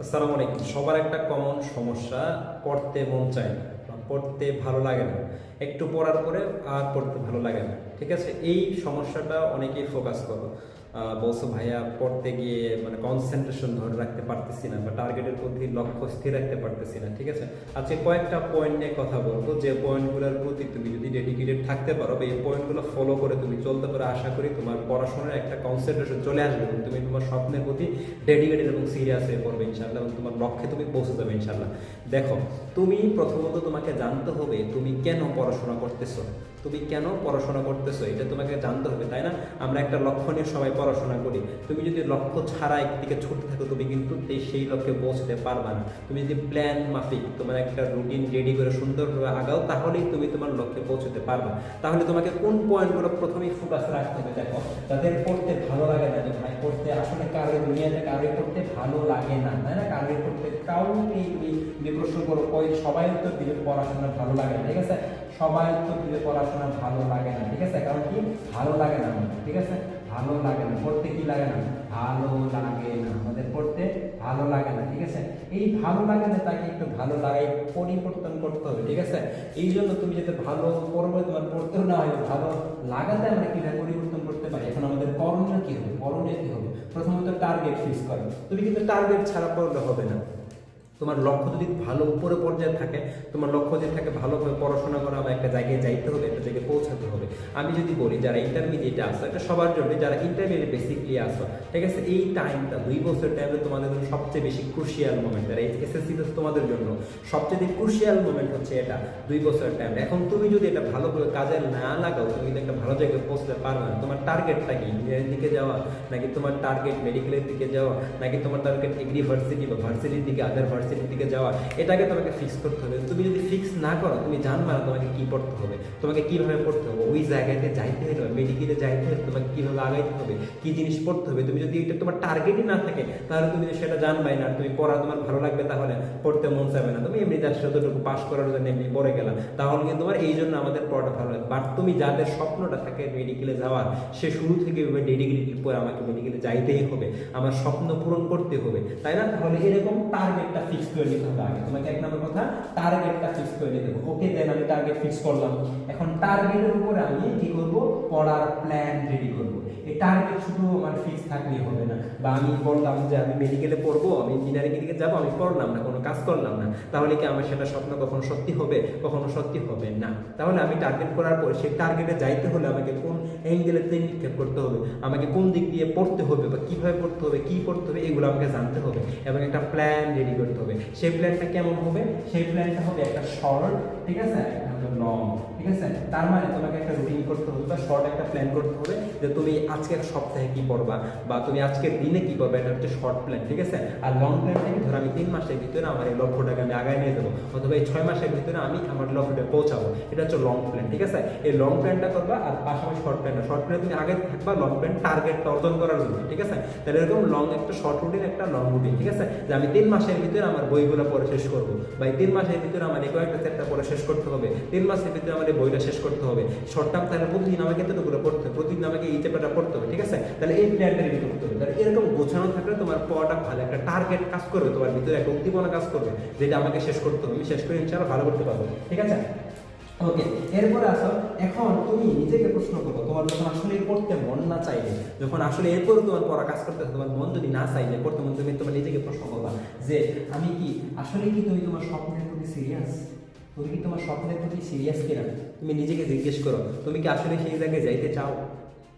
আসসালামু আলাইকুম। সবার একটা কমন সমস্যা, পড়তে মন চায় না। পড়তে ভালো লাগে না। একটু পড়ার পরে আর পড়তে ভালো লাগে না। ঠিক আছে? এই সমস্যাটা অনেকেই ফোকাস করো। বলছো ভাইয়া, পড়তে গিয়ে মানে কনসেন্ট্রেশন ধরে রাখতে পারতেছি না বা টার্গেটের প্রতি লক্ষ্য স্থির রাখতে পারতেছি না, ঠিক আছে? আজকে কয়েকটা পয়েন্ট নিয়ে কথা বলব। যে পয়েন্টগুলোর প্রতি তুমি যদি ডেডিকেটেড থাকতে পারো বা এই পয়েন্টগুলো ফলো করে তুমি চলতে পারো, আশা করি তোমার পড়াশোনার একটা কনসেন্ট্রেশন চলে আসবে এবং তুমি তোমার স্বপ্নের প্রতি ডেডিকেটেড এবং সিরিয়াস হয়ে পড়বে ইনশাল্লাহ এবং তোমার লক্ষ্যে তুমি পৌঁছে যাবে ইনশাল্লাহ দেখো, তুমি প্রথমত তোমাকে জানতে হবে তুমি কেন পড়াশোনা করতেছো। তুমি কেন পড়াশোনা করতেছো? এটা তোমাকে জানতে হবে, তাই না? আমরা একটা লক্ষ্য নিয়ে সবাই পড়াশোনা করি। তুমি যদি লক্ষ্য ছাড়া একদিকে ছুটতে থাকো, তুমি কিন্তু সেই লক্ষ্যে পৌঁছতে পারবে না। তুমি যদি প্ল্যান মাফিক, তোমার একটা রুটিন রেডি করে সুন্দরভাবে আগাও, তাহলেই তুমি তোমার লক্ষ্যে পৌঁছতে পারবে। তাহলে তোমাকে কোন পয়েন্টগুলো প্রথমেই ফোকাস রাখতে হবে দেখো, তাদের পড়তে ভালো লাগে না ভাই, পড়তে আসলে কারোর দুনিয়াতে কারোর পড়তে ভালো লাগে না। তাই না? কারোর পড়তে কাউকে প্রশ্ন করো, কই, সবাই তো পড়াশোনা ভালো লাগে না। ঠিক আছে? সবাই তো পড়াশোনা ভালো লাগে না। ঠিক আছে? কারণ কি? ভালো লাগে না ঠিক আছে? ভালো লাগে না, পড়তে কি লাগে না? ভালো লাগে না, আমাদের পড়তে ভালো লাগে না, ঠিক আছে? এই ভালো লাগে না, তাকে একটু ভালো লাগাই, পরিবর্তন করতে হবে, ঠিক আছে? এই জন্য তুমি যাতে ভালো পড়বে, তোমার পড়তেও না হয়, ভালো লাগাতে আমরা কীভাবে পরিবর্তন করতে পারি? এখন আমাদের করণীয় কি হবে? করণীয় কি হবে? প্রথমত টার্গেট ফিক্স করো। তুমি কিন্তু টার্গেট ছাড়া পড়লে হবে না। তোমার লক্ষ্য যদি ভালো উপরে পর্যায়ে থাকে, তোমার লক্ষ্য যদি থাকে ভালোভাবে পড়াশোনা করা বা একটা জায়গায় যাইতে হবে, একটা জায়গায় পৌঁছাতে হবে। আমি যদি বলি, যারা ইন্টারমিডিয়েটে আসো এটা সবার জন্য যারা ইন্টারমিডিয়েট বেসিকলি আসো ঠিক আছে? এই টাইমটা দুই বছর টাইমে তোমাদের জন্য সবচেয়ে বেশি ক্রুশিয়াল মোমেন্ট যারা এসএসসি তোমাদের জন্য সবচেয়ে ক্রুশিয়াল মোমেন্ট হচ্ছে এটা, দুই বছর টাইম এখন তুমি যদি এটা ভালোভাবে কাজে না লাগাও, তুমি কিন্তু একটা ভালো জায়গায় পৌঁছতে পারবে না, তোমার টার্গেটটা কি? ইঞ্জিনিয়ারিং দিকে যাওয়া, নাকি তোমার টার্গেট মেডিকেলের দিকে যাওয়া, নাকি তোমার টার্গেট এগ্রি ভার্সিটি বা ভার্সিটির দিকে আদার ভার্সিটির দিকে যাওয়া, এটাকে তোমাকে ফিক্স করতে হবে। তুমি যদি ফিক্স না করো, তুমি জানবা না তোমাকে কি পড়তে হবে, তোমাকে কীভাবে পড়তে হবে, ওই জায়গাতে যাইতে হলে মেডিকেলে যাইতে হলে তোমাকে কীভাবে আগাইতে হবে, কি জিনিস পড়তে হবে, তুমি যদি এটা তোমার টার্গেটই না থাকে, তাহলে তুমি যদি সেটা জানবাই না তুমি পড়া তোমার ভালো লাগবে তাহলে, পড়তে মন চাবে না। তুমি এমনি তার যতটুকু পাস করার জন্য এমনি পড়ে গেলাম, তাহলে কিন্তু তোমার এই জন্য আমাদের পড়াটা ভালো লাগে। বাট তুমি যাদের স্বপ্নটা থাকে মেডিকেলে যাওয়ার, সে শুরু থেকে ডেডিকেটেড পরে আমাকে মেডিকেলে যাইতেই হবে। আমার স্বপ্ন পূরণ করতে হবে, তাই না? তাহলে এরকম টার্গেটটা ফিক্স করে নিতে হবে আগে তোমাকে এক নম্বর কথা টার্গেটটা ফিক্স করে ওকে দেন আমি টার্গেট ফিক্স করলাম। এখন টার্গেটের উপরে আমি কি করব? পড়ার প্ল্যান রেডি করব। এই টার্গেট শুধু আমার ফিক্স থাকলেই হবে না। বা আমি বললাম যে আমি মেডিকেলে পড়ব, আমি ইঞ্জিনিয়ারিং দিকে যাব, আমি পড়লাম না, কোনো কাজ করলাম না। তাহলে কি আমার সেটা স্বপ্ন কখনো সত্যি হবে? কখনো সত্যি হবে না। তাহলে আমি টার্গেট করার পরে সেই টার্গেটে যাইতে হলে আমাকে কোন অ্যাঙ্গেলেতে নিক্ষেপ করতে হবে? আমাকে কোন দিক দিয়ে পড়তে হবে? বা কীভাবে পড়তে হবে? কি পড়তে হবে? এগুলো আমাকে জানতে হবে। এবং একটা প্ল্যান রেডি করতে হবে। সেই প্ল্যানটা কেমন হবে? সেই প্ল্যানটা হবে একটা সরল ঠিক আছে? লং ঠিক আছে? তার মানে তোমাকে একটা রুটিন করতে হবে বা শর্ট একটা প্ল্যান করতে হবে যে তুমি আজকের সপ্তাহে কি পড়বা বা তুমি আজকের দিনে কি করবে, এটা হচ্ছে শর্ট প্ল্যান ঠিক আছে? আর লং প্ল্যানটা কি ধরো আমি তিন মাসের ভিতরে আমার এই লক্ষ্যটাকে আমি আগায় নিয়ে যাব, অথবা এই ছয় মাসের ভিতরে আমি আমার লক্ষ্যটা পৌঁছাবো, এটা হচ্ছে লং প্ল্যান ঠিক আছে? এই লং প্ল্যানটা করবা আর পাশাপাশি শর্ট প্ল্যানটা শর্ট প্ল্যান তুমি আগে থাকবা লং প্ল্যান টার্গেটটা অর্জন করার জন্য, ঠিক আছে? তাহলে এরকম লং একটা শর্ট রুটিন একটা লং রুটিন ঠিক আছে? যে আমি তিন মাসের ভিতরে আমার বইগুলো পড়ে শেষ করব, বা এই তিন মাসের ভিতরে আমার এই কয়েকটা চ্যাপ্টার পড়ে শেষ করতে হবে তিন মাসের ভিতরে আমার বইটা শেষ করতে হবে। শর্ট টার্ম তাহলে প্রতিদিন আমাকে এতটুকু পড়তে হবে, প্রতিদিন আমাকে এই চ্যাপ্টারটা পড়তে হবে, ঠিক আছে? তাহলে এই প্ল্যানটা রেডি করতে হবে। তাহলে এরকম গোছানো থাকলে তোমার পড়াটা ভালো, একটা টার্গেট কাজ করবে, তোমার ভিতরে একটা উদ্দীপনা কাজ করবে, যেটা আমাকে শেষ করতে হবে। আমি শেষ করে ইনশাআল্লাহ ভালো করতে পারব, ঠিক আছে? ওকে, এরপরে আসো। এখন তুমি নিজেকে প্রশ্ন করো, তোমার যখন আসলে পড়তে মন না চাইলে, যখন আসলে এরপরে তোমার পড়া কাজ করতে তোমার মন যদি না চাইলে পড়তে মন তুমি তোমার নিজেকে প্রশ্ন করবা যে, আমি কি আসলে কি তুমি তোমার স্বপ্নের প্রতি সিরিয়াস তুমি কি তোমার স্বপ্নের প্রতি সিরিয়াস কিনা? তুমি নিজেকে জিজ্ঞেস করো। তুমি কি আসলে সেই জায়গায় যাইতে চাও?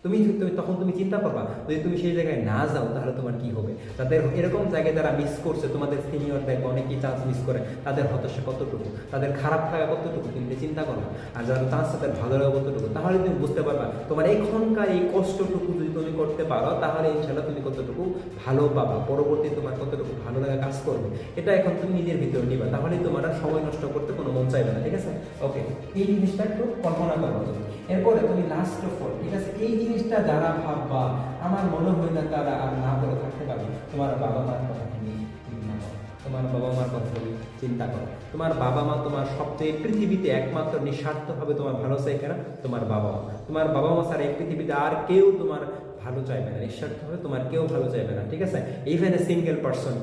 তুমি তুমি তখন তুমি চিন্তা করবা, যদি তুমি সেই জায়গায় না যাও, তাহলে তোমার কি হবে? তাদের এরকম জায়গায় যারা মিস করছে, তোমাদের সিনিয়র অনেকেই চান্স মিস করে, তাদের হতাশা কতটুকু? তাদের খারাপ থাকা কতটুকু? তুমি চিন্তা করো আর যারা চান্স তাদের ভালো লাগা কতটুকু? তাহলে তুমি বুঝতে পারবা, তোমার এখনকার এই কষ্টটুকু যদি তুমি করতে পারো, তাহলে ইনশাল্লাহ তুমি কতটুকু ভালো পাবা? পরবর্তী তোমার কতটুকু ভালো লাগা কাজ করবে? এটা এখন তুমি নিজের ভিতরে নিবা তাহলে তোমার সময় নষ্ট করতে কোনো মন চাইবে না, ঠিক আছে? ওকে এই জিনিসটা একটু কল্পনা করো তুমি এরপরে তুমি লাস্ট অফ অল ঠিক আছে এই জিনিসটা যারা ভাববা, আমার মনে হয় না তারা আর না করে থাকতে পারবে। তোমার বাবা মার কথা তুমি চিন্তা করো। তোমার বাবা মার কথা তুমি চিন্তা করো। তোমার বাবা মা তোমার সবচেয়ে পৃথিবীতে একমাত্র নিঃস্বার্থভাবে তোমার ভালো চাই কেনা? তোমার বাবা মা তোমার বাবা মা ছাড়া এই পৃথিবীতে আর কেউ তোমার ভালো চাইবে না। নিঃস্বার্থভাবে তোমার কেউ ভালো চাইবে না, ঠিক আছে? ইভেন এ সিঙ্গেল পার্সন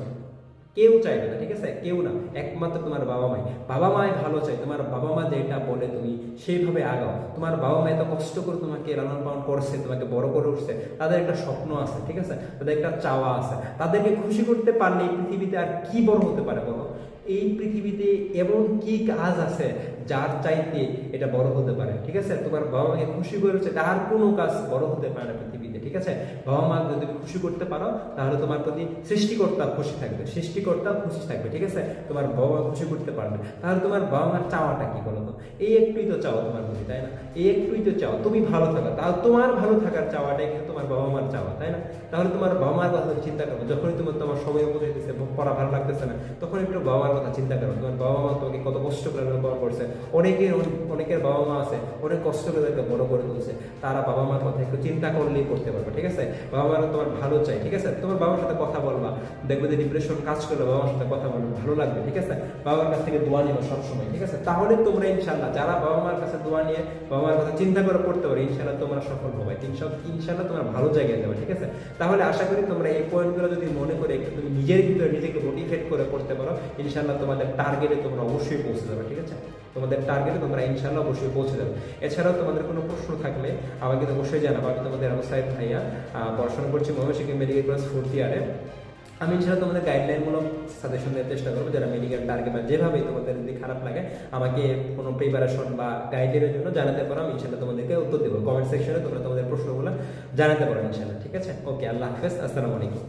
কেউ চাইবে না, ঠিক আছে? কেউ না। একমাত্র তোমার বাবা মাই বাবা মাই ভালো চাই তোমার বাবা মা যেটা বলে সেইভাবে আগাও। তোমার বাবা মা এত কষ্ট করে তোমাকে লালন পালন করছে, তোমাকে বড় করে উঠছে, তাদের একটা স্বপ্ন আছে, ঠিক আছে? তাদের একটা চাওয়া আছে। তাদেরকে খুশি করতে পারলে এই পৃথিবীতে আর কি বড় হতে পারে বলো? এই পৃথিবীতে এমন কি কাজ আছে যার চাইতে এটা বড় হতে পারে, ঠিক আছে? তোমার বাবা মাকে খুশি করেছে তার কোনো কাজ বড় হতে পারে না পৃথিবীতে, ঠিক আছে? বাবা মা যদি খুশি করতে পারো, তাহলে তোমার প্রতি সৃষ্টিকর্তা খুশি থাকবে, সৃষ্টিকর্তা খুশি থাকবে, ঠিক আছে? তোমার বাবা মা খুশি করতে পারবে। তাহলে তোমার বাবা মার চাওয়াটা কি বলো তো? এই একটুই তো চাও তোমার প্রতি, তাই না? এই একটুই তো চাও তুমি ভালো থাকো। তাহলে তোমার ভালো থাকার চাওয়াটাই কিন্তু তোমার বাবা মার চাওয়া, তাই না? তাহলে তোমার বাবা মার কথা চিন্তা করো, যখনই তোমার তোমার সময় উপরে দিচ্ছে পড়া ভালো লাগতেছে না তখন একটু বাবা মার কথা চিন্তা করো। তোমার বাবা মা তোমাকে কত কষ্ট করে বড় করছে অনেকের অনেকের বাবা মা আছে, অনেক কষ্ট করে তাদেরকে বড় করে তুলছে। তারা বাবা মার কথা একটু চিন্তা করলেই করতে পারবে, ঠিক আছে? বাবা মারা তোমার ভালো চাই ঠিক আছে? তোমার বাবার সাথে কথা বলবা। দেখবে যে ডিপ্রেশন কাজ করলে বাবার সাথে কথা বলবে ভালো লাগবে, ঠিক আছে? বাবার কাছ থেকে দোয়া নিবা সবসময়, ঠিক আছে? তাহলে তোমরা ইনশাল্লাহ যারা বাবা মার কাছে দোয়া নিয়ে বাবা মার কথা চিন্তা করে পড়তে পারো ইনশাল্লাহ তোমরা সফল হবে। ইনশাল্লাহ ইনশাল্লাহ তোমার ভালো জায়গায় যাবে, ঠিক আছে? তাহলে আশা করি তোমরা এই পয়েন্টগুলো যদি মনে করে একটু তুমি নিজের ভিতরে নিজেকে মোটিভেট করে পড়তে পারো ইনশাল্লাহ তোমাদের টার্গেটে তোমরা অবশ্যই পৌঁছে যাবে, ঠিক আছে? তোমাদের টার্গেটে তোমরা ইনশাল্লাহ অবশ্যই পৌঁছে যাবে। এছাড়াও তোমাদের কোনো প্রশ্ন থাকলে আমাকে তো অবশ্যই জানাব। আমি তোমাদের অবস্থায় ভাইয়া আহ, পড়াশোনা করছি ময়মনসিংহ মেডিকেল কলেজ ফোর্থ ইয়ারে। আমি ইনশাল্লাহ তোমাদের গাইডলাইনমূলক সাজেশন দেওয়ার চেষ্টা করব যারা মেডিকেল টার্গেট বা যেভাবেই তোমাদের যদি খারাপ লাগে আমাকে কোনো প্রিপারেশন বা গাইডলাইনের জন্য জানাতে পারো। আমি ইনশাল্লাহ তোমাদেরকে উত্তর দেবো। কমেন্ট সেকশনে তোমরা তোমাদের প্রশ্নগুলো জানাতে পারো ইনশাল্লাহ ঠিক আছে? ওকে আল্লাহ হাফেজ আসসালামু আলাইকুম।